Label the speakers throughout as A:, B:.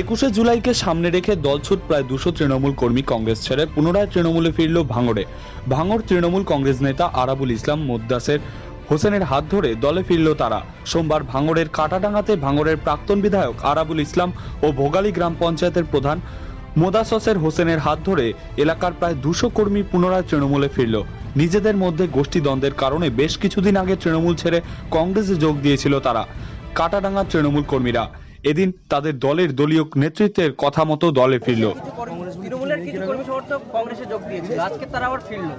A: একুশে জুলাইকে সামনে রেখে দলছুট প্রায় দুশো তৃণমূল কর্মী কংগ্রেস ছেড়ে পুনরায় তৃণমূলে ফিরল ভাঙড়ে। ভাঙড় তৃণমূল কংগ্রেস নেতা আরাবুল ইসলাম মোদ্দাসের হোসেনের হাত ধরে দলে ফিরল তারা। সোমবার ভাঙড়ের কাটাডাঙ্গাতে ভাঙড়ের প্রাক্তন বিধায়ক আরাবুল ইসলাম ও ভোগালী গ্রাম পঞ্চায়েতের প্রধান মোদাসসের হোসেনের হাত ধরে এলাকার প্রায় দুশো কর্মী পুনরায় তৃণমূলে ফিরল। নিজেদের মধ্যে গোষ্ঠীদ্বন্দ্বের কারণে বেশ কিছুদিন আগে তৃণমূল ছেড়ে কংগ্রেসে যোগ দিয়েছিল তারা। কাটাডাঙ্গার তৃণমূল কর্মীরা এদিন তাদের দলের দলীয় নেতৃত্বের কথা মতো দলে ফিরল।
B: তৃণমূলের কিছু কর্মী সমর্থক কংগ্রেসে যোগ দিয়েছিল আজকে তারা আবার ফিরলো।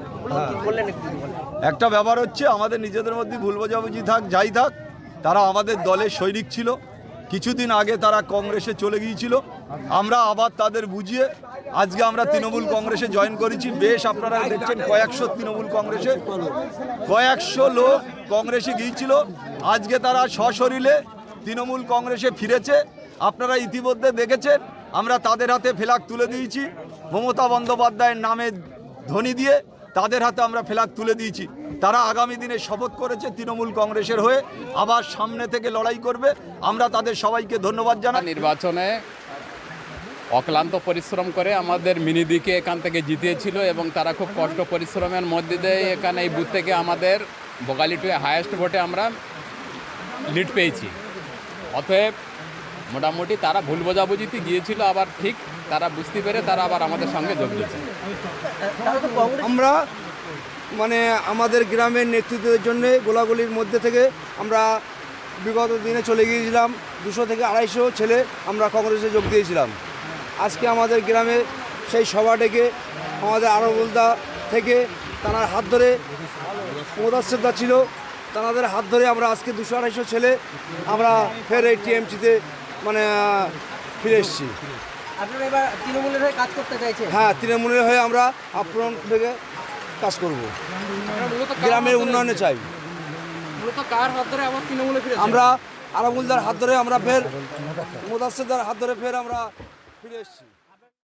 B: বললেন একটু যদি বলেন।
C: একটা ব্যাপার হচ্ছে আমাদের নিজেদের মধ্যে ভুল বোঝাবুঝি থাক যাই থাক তারা আমাদের দলের সৈনিক ছিল। কিছুদিন আগে তারা কংগ্রেসে চলে গিয়েছিল। আমরা আবার তাদের বুঝিয়ে আজকে আমরা তৃণমূল কংগ্রেসে জয়েন করেছি। বেশ আপনারা দেখছেন কয়েকশো তৃণমূল কংগ্রেসে। কয়েকশো লোক কংগ্রেসে গিয়েছিল। আজকে তারা সশরীরে তৃণমূল কংগ্রেসে ফিরেছে, আপনারা ইতিমধ্যে দেখেছেন, আমরা তাদের হাতে ফেলাক তুলে দিয়েছি। মমতা বন্দ্যোপাধ্যায়ের নামে ধ্বনি দিয়ে তাদের হাতে আমরা ফেলাক তুলে দিয়েছি। তারা আগামী দিনে শপথ করেছে তৃণমূল কংগ্রেসের হয়ে, আবার সামনে থেকে লড়াই করবে। আমরা তাদের সবাইকে ধন্যবাদ জানাই।
D: নির্বাচনে অক্লান্ত পরিশ্রম করে আমাদের মিনিদিকে এখান থেকে জিতিয়েছিল এবং তারা খুব কষ্ট পরিশ্রমের মধ্যে দিয়ে এখানে এই বুথ থেকে আমাদের বগালি টু হায়েস্ট ভোটে আমরা লিড পেয়েছি। অতএব মোটামুটি তারা ভুল বোঝাবুঝিতে গিয়েছিল, আবার ঠিক তারা বুঝতে পেরে তারা আবার আমাদের সঙ্গে যোগ দিয়েছে।
E: আমরা মানে আমাদের গ্রামের নেতৃত্বের জন্য গোলাগুলির মধ্যে থেকে আমরা বিগত দিনে চলে গিয়েছিলাম। দুশো থেকে আড়াইশো ছেলে আমরা কংগ্রেসে যোগ দিয়েছিলাম। আজকে আমাদের গ্রামে সেই সভা ডেকে আমাদের আরবুলদা থেকে তার হাত ধরে মোদাসেদা ছিল। তাদের হাত ধরে আমরা আজকে দুশো আড়াইশো ছেলে আমরা ফের এই টিএমসিতে মানে ফিরে এসেছি।
B: হয়ে কাজ করতে চাইছেন?
E: হ্যাঁ তৃণমূলের হয়ে আমরা আপন থেকে কাজ করব। গ্রামের উন্নয়নে চাই।
D: হাত ধরে আবার তৃণমূলে ফিরে
E: আমরা আরামুলদার হাত ধরে আমরা ফের মুদাসেদার হাত ধরে ফের আমরা ফিরে এসেছি।